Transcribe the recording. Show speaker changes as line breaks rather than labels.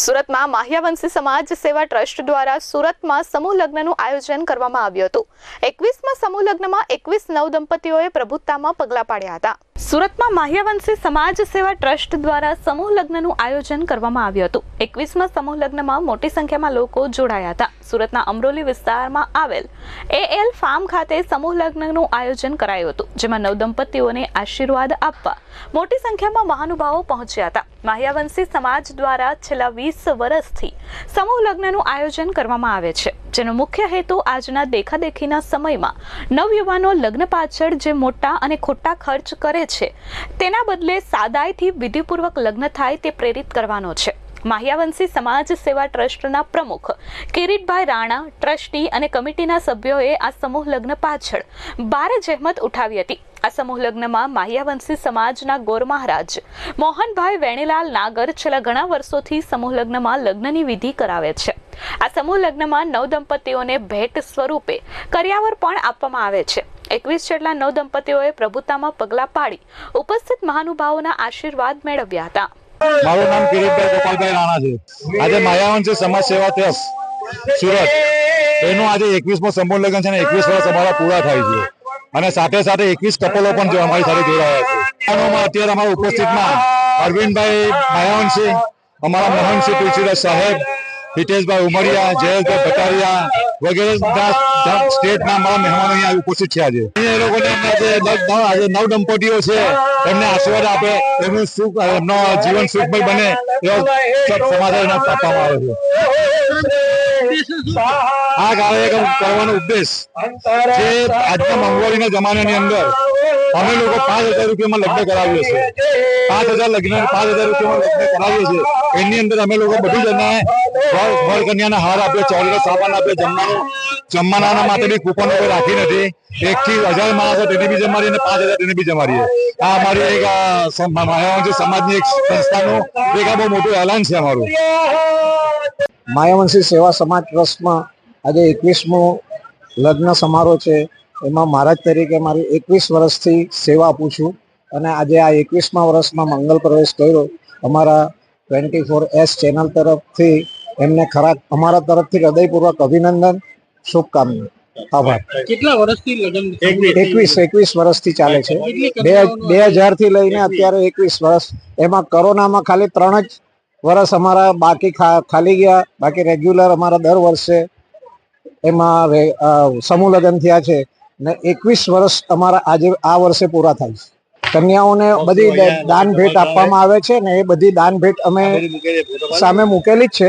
સુરતમાં માહ્યાવંશી સમાજ સેવા ટ્રસ્ટ દ્વારા સુરતમાં સમૂહ લગ્નનું આયોજન કરવામાં આવ્યું હતું. એકવીસમાં સમૂહ લગ્નમાં એકવીસ નવ દંપતીઓએ પ્રભુત્તામાં પગલાં પાડ્યા હતા. સુરતમાં માહ્યવંશી સમાજ સેવા ટ્રસ્ટ દ્વારા સમૂહ લગ્નનું આયોજન કરવામાં આવ્યું હતું. એકવીસમાં સમૂહ લગ્નમાં મોટી સંખ્યામાં લોકો જોડાયા હતા. સુરતના અમરોલી વિસ્તારમાં આવેલ એએલ ફાર્મ ખાતે સમૂહ લગ્નનું આયોજન કરાયું હતું, જેમાં નવદંપતીઓને આશીર્વાદ આપવા મોટી સંખ્યામાં મહાનુભાવો પહોંચ્યા હતા. માહ્યાવંશી સમાજ દ્વારા છેલ્લા વીસ વર્ષથી સમૂહ લગ્નનું આયોજન કરવામાં આવે છે, જેનો મુખ્ય હેતુ આજના દેખાદેખીના સમયમાં નવયુવાનો લગ્ન પાછળ જે મોટા અને ખોટા ખર્ચ કરે છે. તેના બદલે સાદાઈથી વિધિપૂર્વક લગ્ન થાય તે પ્રેરિત કરવાનો છે. માહ્યાવંશી સમાજ સેવા ટ્રસ્ટના પ્રમુખ કિરીટભાઈ રાણા, ટ્રસ્ટી અને કમિટીના સભ્યોએ આ સમૂહ લગ્ન પાછળ ભારે જહેમત ઉઠાવી હતી. આ સમૂહ લગ્નમાં માહ્યાવંશી સમાજના ગોર મહારાજ મોહનભાઈ વેણીલાલ નાગર છેલ્લા ઘણા વર્ષોથી સમૂહ લગ્નમાં લગ્નની વિધિ કરાવે છે. આ સમૂહ લગ્નમાં નવ દંપતીઓને ભેટ સ્વરૂપે કર્યાવર પણ આપવામાં આવે છે. એકવીસ જેટલા નવ દંપતીઓએ પ્રભુતામાં પગલાં પાડી ઉપસ્થિત મહાનુભાવોના આશીર્વાદ મેળવ્યા હતા.
મારું નામ કિરીટભાઈ ગોપાલભાઈ રાણા છે. આજે માયાવંશી સમાજ સેવા ટ્રસ્ટ, સુરત. એનું આજે એકવીસમો સમૂહ લગ્ન છે અને એકવીસ વર્ષ અમારા પૂરા થાય છે. અને સાથે સાથે એકવીસ કપલો પણ અમારી સાથે જોડાયા છે. અત્યારે અમારા ઉપસ્થિતમાં અરવિંદભાઈ માયાવંશી અમારા મોહનસિંહ તુલસીદાસ સાહેબ, હિતેશભાઈ ઉમરિયા, જયેશભાઈ ભટારિયા વગેરે સ્ટેટના મારા મહેમાનો અહીંયા ઉપસ્થિત છે. આજે એ લોકોને આજે નવ દંપતીઓ છે. એમને આશીર્વાદ આપે. એમનું સુખ એમનો જીવન સુખમય બને એવો સમાધાન આપવામાં આવે છે. આ કાર્યક્રમ કરવાનો ઉદ્દેશ જે આજના મોંઘવારીના જમાનાની અંદર અમે લોકો પાંચ હજાર રૂપિયામાં લગ્ન કરાવીએ છીએ. પાંચ હજાર લગ્ન પાંચ હજાર રૂપિયામાં લગ્ન કરાવીએ છીએ. એની અંદર અમે લોકો બધી જણાએ વર વર કન્યાના હાર આપીએ ચોરીનો સામાન આપીએ જમવાનું. જમવાના માટે કૂપનો રાખી નથી. એક થી હજાર માણસો તેને બી જમાડીએ અને પાંચ હજાર તેને બી જમાડીએ. આ અમારી એક માયાવંશી સમાજની એક સંસ્થાનું એક બહુ મોટું એલાન છે અમારું.
માયાવંશી સેવા સમાજ ટ્રસ્ટમાં આજે એકવીસમો લગ્ન સમારોહ છે. એમાં મહારાજ તરીકે મારી એકવીસ વર્ષથી સેવા આપું છું. અને આજે આ એકવીસમા વર્ષમાં મંગલ પ્રવેશ કર્યો. અમારા ટ્વેન્ટી ફોર એસ ચેનલ તરફથી એમને ખરા અમારા તરફથી હૃદયપૂર્વક અભિનંદન શુભકામના. આભાર.
કેટલા વર્ષથી લગ્ન
એકવીસ. એકવીસ વર્ષથી ચાલે છે. બે બે હજારથી લઈને અત્યારે એકવીસ વર્ષ. એમાં કોરોનામાં ખાલી ત્રણ જ વર્ષ અમારા બાકી ખાલી ગયા. બાકી રેગ્યુલર અમારા દર વર્ષે એમાં સમૂહ લગ્ન થયા છે. ને એકવીસ વર્ષ અમારા આજે આ વર્ષે પૂરા થાય છે. કન્યાઓને બધી દાન ભેટ આપવામાં આવે છે ને એ બધી દાન ભેટ અમે સામે મૂકેલી જ છે.